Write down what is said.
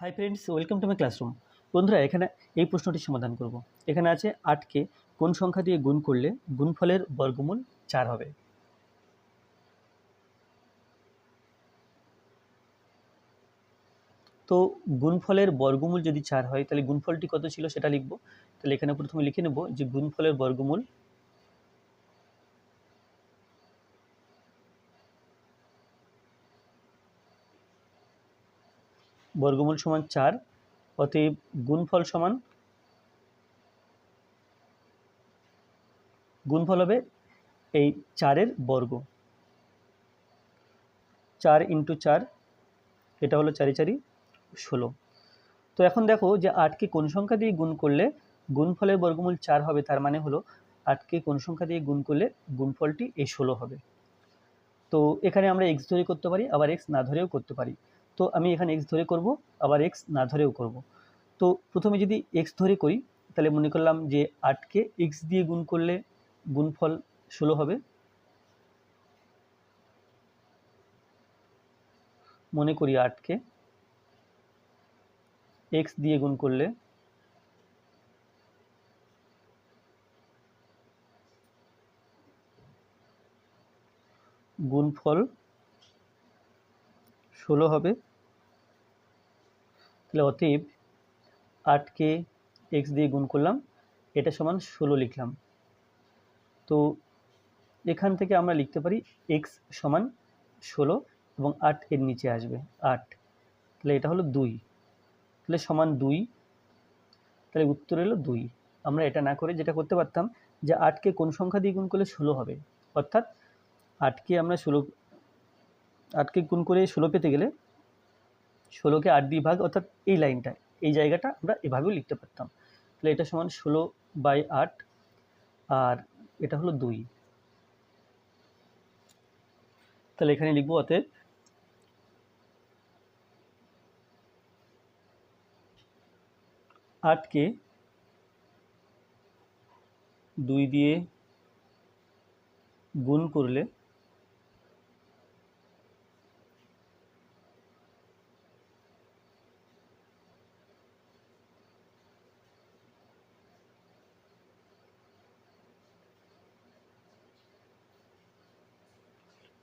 Hi friends welcome to my classroom বন্ধুরা, এখানে এই প্রশ্নটি সমাধান করব। এখানে আছে আটকে কোন সংখ্যা দিয়ে গুণ করলে গুণফলের বর্গমূল চার হবে? তো গুণফলের বর্গমূল যদি চার হয়, তাহলে গুণফলটি কত ছিল সেটা লিখব। তাহলে এখানে প্রথমে লিখে নেব যে গুণফলের বর্গমূল বর্গমূল সমান চার, অতএব গুণফল সমান গুণফল হবে এই চারের বর্গ। চার ইন্টু চার, এটা হলো চারি চারি ষোলো। তো এখন দেখো যে আটকে কোন সংখ্যা দিয়ে গুণ করলে গুণফলের বর্গমূল চার হবে, তার মানে হলো আটকে কোন সংখ্যা দিয়ে গুণ করলে গুণফলটি এই ষোলো হবে। তো এখানে আমরা এক্স ধরে করতে পারি, আবার এক্স না ধরেও করতে পারি। তো আমি এখানে এক্স ধরে করব, আবার এক্স না ধরেও করব। তো প্রথমে যদি এক্স ধরে করি, তাহলে মনে করলাম যে আটকে এক্স দিয়ে গুণ করলে গুণফল ষোলো হবে। মনে করি আটকে এক্স দিয়ে গুণ করলে গুণফল ষোলো হবে। তাহলে অতএব আটকে এক্স দিয়ে গুণ করলাম, এটা সমান ষোলো লিখলাম। তো এখান থেকে আমরা লিখতে পারি এক্স সমান ষোলো এবং আট এর নিচে আসবে, আট। তাহলে এটা হলো দুই। তাহলে সমান দুই, তাহলে উত্তর এলো দুই। আমরা এটা না করে যেটা করতে পারতাম যে আটকে কোন সংখ্যা দিয়ে গুণ করলে ষোলো হবে? অর্থাৎ আটকে আমরা ষোলো আটকে গুণ করে ষোলো পেতে গেলে ষোলোকে আট দিয়ে ভাগ, অর্থাৎ এই লাইনটা, এই জায়গাটা আমরা এভাবেও লিখতে পারতাম। তাহলে এটা সমান ষোলো বাই আট, আর এটা হলো দুই। তাহলে এখানে লিখব অতএব আটকে দুই দিয়ে গুণ করলে